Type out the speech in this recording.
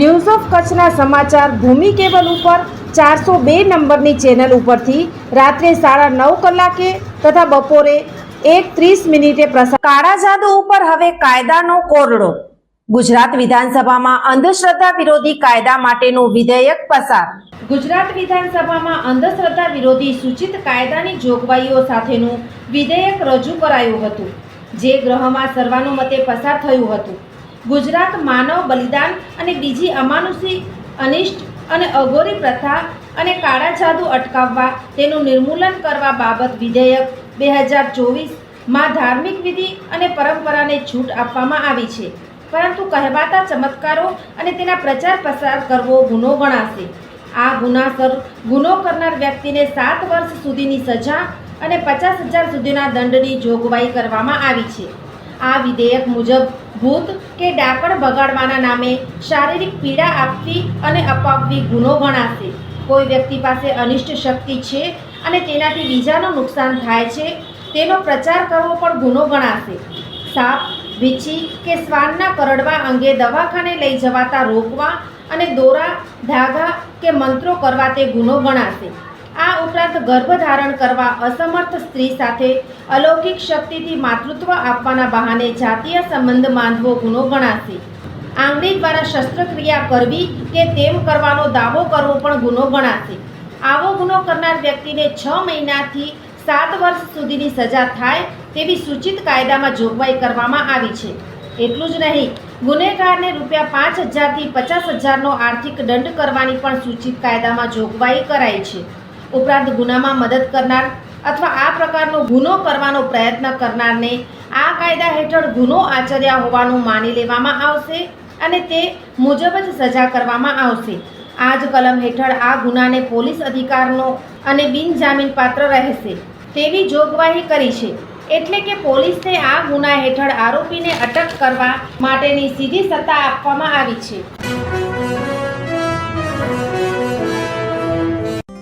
news of કચ્છના સમાચાર ભૂમિ cable ઉપર ચારસો બે નંબરની ચેનલ ઉપરથી રાત્રે સાડા નવ કલાકે તથા બપોરે એક ત્રીસ મિનિટે પ્રસાર કાળા જાદુ ઉપર હવે કાયદાનો કોરડો. ગુજરાત વિધાનસભામાં અંધશ્રદ્ધા વિરોધી કાયદા માટેનું વિધેયક પસાર. ગુજરાત વિધાનસભામાં અંધશ્રદ્ધા વિરોધી સૂચિત કાયદાની જોગવાઈઓ સાથેનું વિધેયક રજૂ કરાયું હતું જે ગૃહમાં સર્વાનુમતે પસાર થયું હતું. ગુજરાત માનવ બલિદાન અને બીજી અમાનુષી, અનિષ્ટ અને અઘોરી પ્રથા અને કાળા જાદુ અટકાવવા તેનું નિર્મૂલન કરવા બાબત વિધેયક બે હજાર ચોવીસમાં ધાર્મિક વિધિ અને પરંપરાને છૂટ આપવામાં આવી છે. પરંતુ કહેવાતા ચમત્કારો અને તેના પ્રચાર પ્રસાર કરવો ગુનો ગણાશે. આ ગુનાસર ગુનો કરનાર વ્યક્તિને સાત વર્ષ સુધીની સજા અને પચાસ હજાર સુધીના દંડની જોગવાઈ કરવામાં આવી છે. આ વિધેયક મુજબ ભૂત કે ડાકણ બગાડવાના નામે શારીરિક પીડા આપવી અને અપાવવી ગુનો ગણાશે. કોઈ વ્યક્તિ પાસે અનિષ્ટ શક્તિ છે અને તેનાથી બીજાનું નુકસાન થાય છે, તેનો પ્રચાર કરવો પણ ગુનો ગણાશે. સાપ, વીછી કે શ્વાનના કરડવા અંગે દવાખાને લઈ જવાતા રોકવા અને દોરા, ધાગા કે મંત્રો કરવા તે ગુનો ગણાશે. આ ઉપરાંત ગર્ભધારણ કરવા અસમર્થ સ્ત્રી સાથે અલૌકિક શક્તિથી માતૃત્વ આપવાના બહાને જાતીય સંબંધ બાંધવો ગુનો ગણાશે. આંગળી દ્વારા શસ્ત્રક્રિયા કરવી કે તેમ કરવાનો દાવો કરવો પણ ગુનો ગણાશે. આવો ગુનો કરનાર વ્યક્તિને છ મહિનાથી સાત વર્ષ સુધીની સજા થાય તેવી સૂચિત કાયદામાં જોગવાઈ કરવામાં આવી છે. એટલું જ નહીં, ગુનેગારને રૂપિયા પાંચ હજારથી પચાસ હજારનો આર્થિક દંડ કરવાની પણ સૂચિત કાયદામાં જોગવાઈ કરાઈ છે. ઉપરાંત ગુનામાં મદદ કરનાર અથવા આ પ્રકારનો ગુનો કરવાનો પ્રયત્ન કરનારને આ કાયદા હેઠળ ગુનો આચર્યા હોવાનું માની લેવામાં આવશે અને તે મુજબ જ સજા કરવામાં આવશે. આ જ કલમ હેઠળ આ ગુનાને પોલીસ અધિકારનો અને બિનજામીન પાત્ર રહેશે તેવી જોગવાહી કરી છે. એટલે કે પોલીસને આ ગુના હેઠળ આરોપીને અટક કરવા માટેની સીધી સત્તા આપવામાં આવી છે.